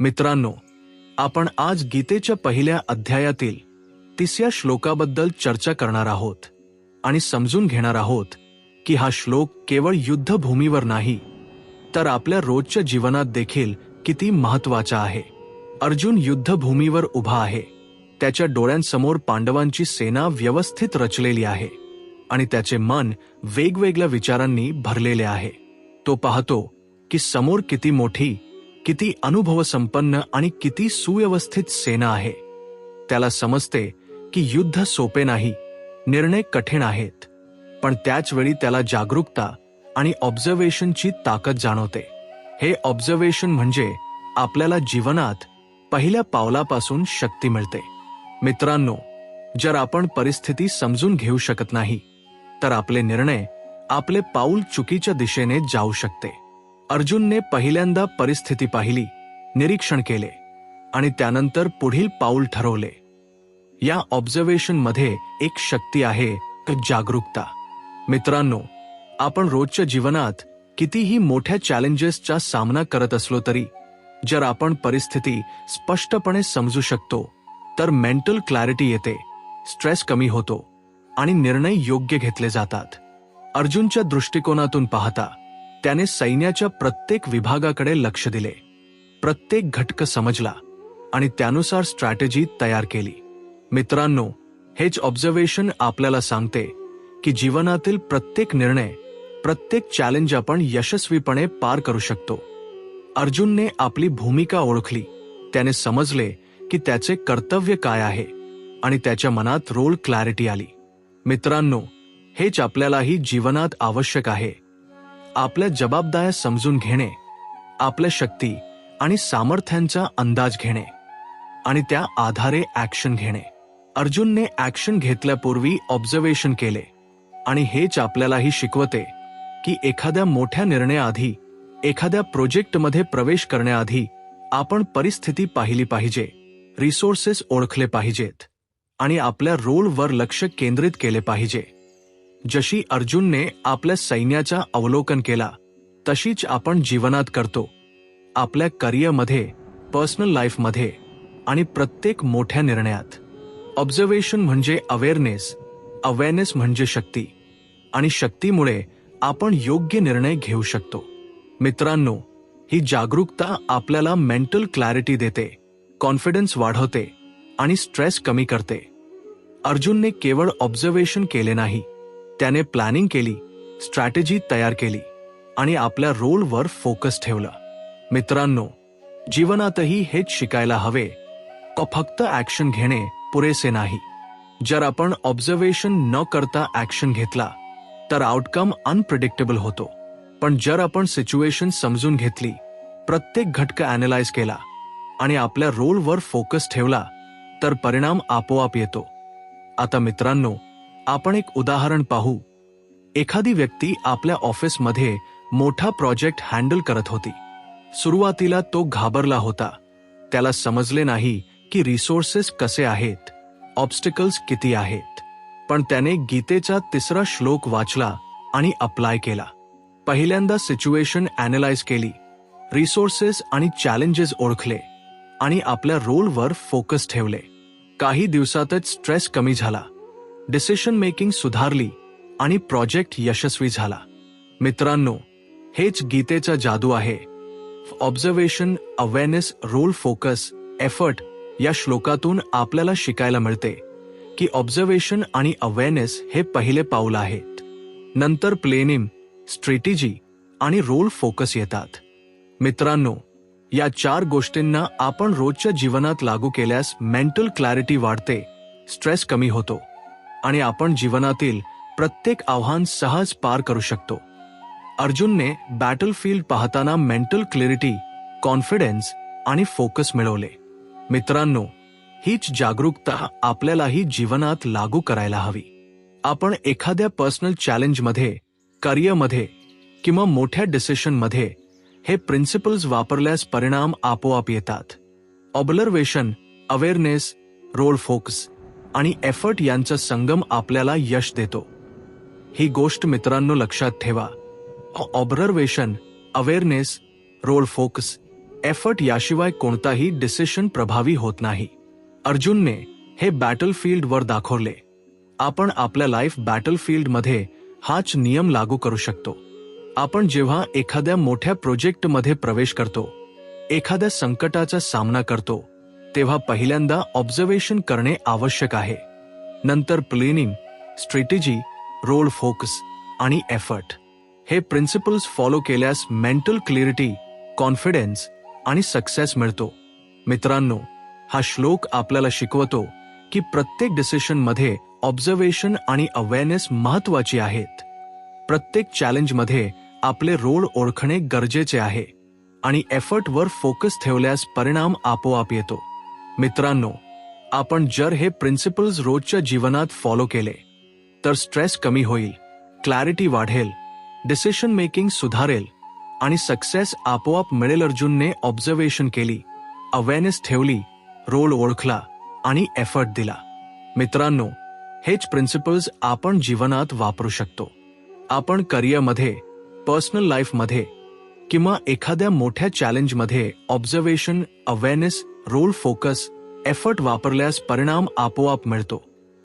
मित्रांनो आपण आज गीतेच्या पहिल्या अध्यायातील तिसऱ्या श्लोकाबद्दल चर्चा करणार आहोत आणि समजून घेणार आहोत की हा श्लोक केवळ युद्धभूमीवर नाही तर आपल्या रोजच्या जीवनात देखील किती महत्त्वाचा आहे. अर्जुन युद्धभूमीवर उभा आहे. त्याच्या डोळ्यांसमोर पांडवांची सेना व्यवस्थित रचलेली आहे आणि त्याचे मन वेगवेगळ्या विचारांनी भरलेले आहे. तो पाहतो की समोर किती मोठी किती अनुभवसंपन्न आणि किती सुव्यवस्थित सेना आहे. त्याला समजते की युद्ध सोपे नाही निर्णय कठीण आहेत पण त्याच वेळी त्याला जागरूकता आणि ऑब्झर्वेशनची ताकद जाणवते. हे ऑब्झर्वेशन म्हणजे आपल्याला जीवनात पहिल्या पावलापासून शक्ती मिळते. मित्रांनो जर आपण परिस्थिती समजून घेऊ शकत नाही तर आपले निर्णय आपले पाऊल चुकीच्या दिशेने जाऊ शकते. अर्जुनने पहिल्यांदा परिस्थिती पाहिली निरीक्षण केले आणि त्यानंतर पुढील पाऊल ठरवले. या ऑब्झर्वेशनमध्ये एक शक्ती आहे जागरूकता. मित्रांनो आपण रोजच्या जीवनात कितीही मोठ्या चॅलेंजेसचा सामना करत असलो तरी जर आपण परिस्थिती स्पष्टपणे समजू शकतो तर मेंटल क्लॅरिटी येते स्ट्रेस कमी होतो आणि निर्णय योग्य घेतले जातात. अर्जुनच्या दृष्टिकोनातून पाहता त्याने सैन्याच्या प्रत्येक विभागाकडे लक्ष दिले. प्रत्येक घटक समजला आणि त्यानुसार स्ट्रॅटेजी तयार केली. मित्रांनो हेच ऑब्झर्वेशन आपल्याला सांगते की जीवनातील प्रत्येक निर्णय प्रत्येक चॅलेंज आपण यशस्वीपणे पार करू शकतो. अर्जुनने आपली भूमिका ओळखली. त्याने समजले की त्याचे कर्तव्य काय आहे आणि त्याच्या मनात रोल क्लॅरिटी आली. मित्रांनो हेच आपल्यालाही जीवनात आवश्यक आहे. आपल्या जबाबदाऱ्या समजून घेणे आपल्या शक्ती आणि सामर्थ्यांचा अंदाज घेणे आणि त्या आधारे ऍक्शन घेणे. अर्जुनने ऍक्शन घेतल्यापूर्वी ऑब्झर्वेशन केले आणि हेच आपल्यालाही शिकवते की एखाद्या मोठ्या निर्णयाआधी एखाद्या प्रोजेक्टमध्ये प्रवेश करण्याआधी आपण परिस्थिती पाहिली पाहिजे रिसोर्सेस ओळखले पाहिजेत आणि आपल्या रोलवर लक्ष केंद्रित केले पाहिजे. जशी अर्जुनने आपल्या सैन्याचा अवलोकन केला तशीच आपण जीवनात करतो. आपल्या करिअरमध्ये पर्सनल लाईफमध्ये आणि प्रत्येक मोठ्या निर्णयात. ऑब्झर्वेशन म्हणजे अवेअरनेस अवेअरनेस म्हणजे शक्ती. आणि शक्तीमुळे आपण योग्य निर्णय घेऊ शकतो. मित्रांनो ही जागरूकता आपल्याला मेंटल क्लॅरिटी देते कॉन्फिडन्स वाढवते आणि स्ट्रेस कमी करते. अर्जुनने केवळ ऑब्झर्वेशन केले नाही त्याने प्लॅनिंग केली स्ट्रॅटेजी तयार केली आणि आपल्या रोलवर फोकस ठेवला. मित्रांनो जीवनातही हेच शिकायला हवे. फक्त ऍक्शन घेणे पुरेसे नाही. जर आपण ऑब्झर्वेशन न करता ऍक्शन घेतला तर आउटकम अनप्रिडिक्टेबल होतो. पण जर आपण सिच्युएशन समजून घेतली प्रत्येक घटक अॅनलाइज केला आणि आपल्या रोलवर फोकस ठेवला तर परिणाम आपोआप येतो. आता मित्रांनो आपण एक उदाहरण पाहू. एखादी व्यक्ती आपल्या ऑफिसमध्ये मोठा प्रोजेक्ट हँडल करत होती. सुरुवातीला तो घाबरला होता. त्याला समजले नाही की रिसोर्सेस कसे आहेत ऑब्स्टिकल्स किती आहेत. पण त्याने गीतेचा तिसरा श्लोक वाचला आणि अप्लाय केला. पहिल्यांदा सिच्युएशन अॅनलाइज केली. रिसोर्सेस आणि चॅलेंजेस ओळखले आणि आपल्या रोलवर फोकस ठेवले. काही दिवसातच स्ट्रेस कमी झाला. डिसिशन मेकिंग सुधारली आणि प्रोजेक्ट यशस्वी झाला. मित्रांनो हेच गीतेचा जादू आहे. Observation awareness role focus effort या श्लोकातून आपल्याला शिकायला मिळते की ऑब्झर्वेशन आणि अवेअरनेस हे पहिले पाऊल आहेत. नंतर प्लेनिम स्ट्रेटेजी आणि रोल फोकस येतात. मित्रांनो या चार गोष्टींना आपण रोजच्या जीवनात लागू केल्यास मेंटल क्लॅरिटी वाढते स्ट्रेस कमी होतो. आणि आपण जीवनातील प्रत्येक आव्हान सहज पार करू शकतो. अर्जुनने बॅटलफील्ड पाहताना मेंटल क्लिअरिटी कॉन्फिडन्स आणि फोकस मिळवले. मित्रांनो हीच जागरूकता आपल्यालाही जीवनात लागू करायला हवी. आपण एखाद्या पर्सनल चॅलेंजमध्ये करिअरमध्ये किंवा मोठ्या डिसिशनमध्ये हे प्रिन्सिपल्स वापरल्यास परिणाम आपोआप येतात. ऑब्झर्वेशन अवेअरनेस रोल फोकस आणि एफर्ट यांचा संगम आपल्याला यश देतो. ही गोष्ट मित्रांनो लक्षात ठेवा. Observation awareness role focus effort याशिवाय कोणताही डिसिशन प्रभावी होत नाही. अर्जुनने हे बॅटलफील्डवर दाखवले. आपण आपल्या लाईफ बॅटलफील्डमध्ये हाच नियम लागू करू शकतो. आपण जेव्हा एखाद्या मोठ्या प्रोजेक्टमध्ये प्रवेश करतो एखाद्या संकटाचा सामना करतो तेव्हा पहिल्यांदा ऑब्झर्वेशन करणे आवश्यक आहे. नंतर प्लेनिंग स्ट्रॅटेजी रोल फोकस आणि एफर्ट हे प्रिन्सिपल्स फॉलो केल्यास मेंटल क्लिअरिटी कॉन्फिडन्स आणि सक्सेस मिळतो. मित्रांनो हा श्लोक आपल्याला शिकवतो की प्रत्येक डिसिशनमध्ये ऑब्झर्वेशन आणि अवेअरनेस महत्वाची आहेत. प्रत्येक चॅलेंजमध्ये आपले रोल ओळखणे गरजेचे आहे आणि एफर्टवर फोकस ठेवल्यास परिणाम आपोआप येतो. मित्रांनो आपण जर हे प्रिन्सिपल्स रोजच्या जीवनात फॉलो केले तर स्ट्रेस कमी होईल क्लॅरिटी वाढेल डिसिशन मेकिंग सुधारेल आणि सक्सेस आपोआप मिळेल अर्जुनने ऑब्झर्वेशन केली अवेअरनेस ठेवली रोल ओळखला आणि एफर्ट दिला. मित्रांनो हेच प्रिन्सिपल्स आपण जीवनात वापरू शकतो. आपण करिअरमध्ये पर्सनल लाईफमध्ये किंवा एखाद्या मोठ्या चॅलेंजमध्ये observation awareness role focus effort वापरल्यास परिणाम आपोआप मिळतो.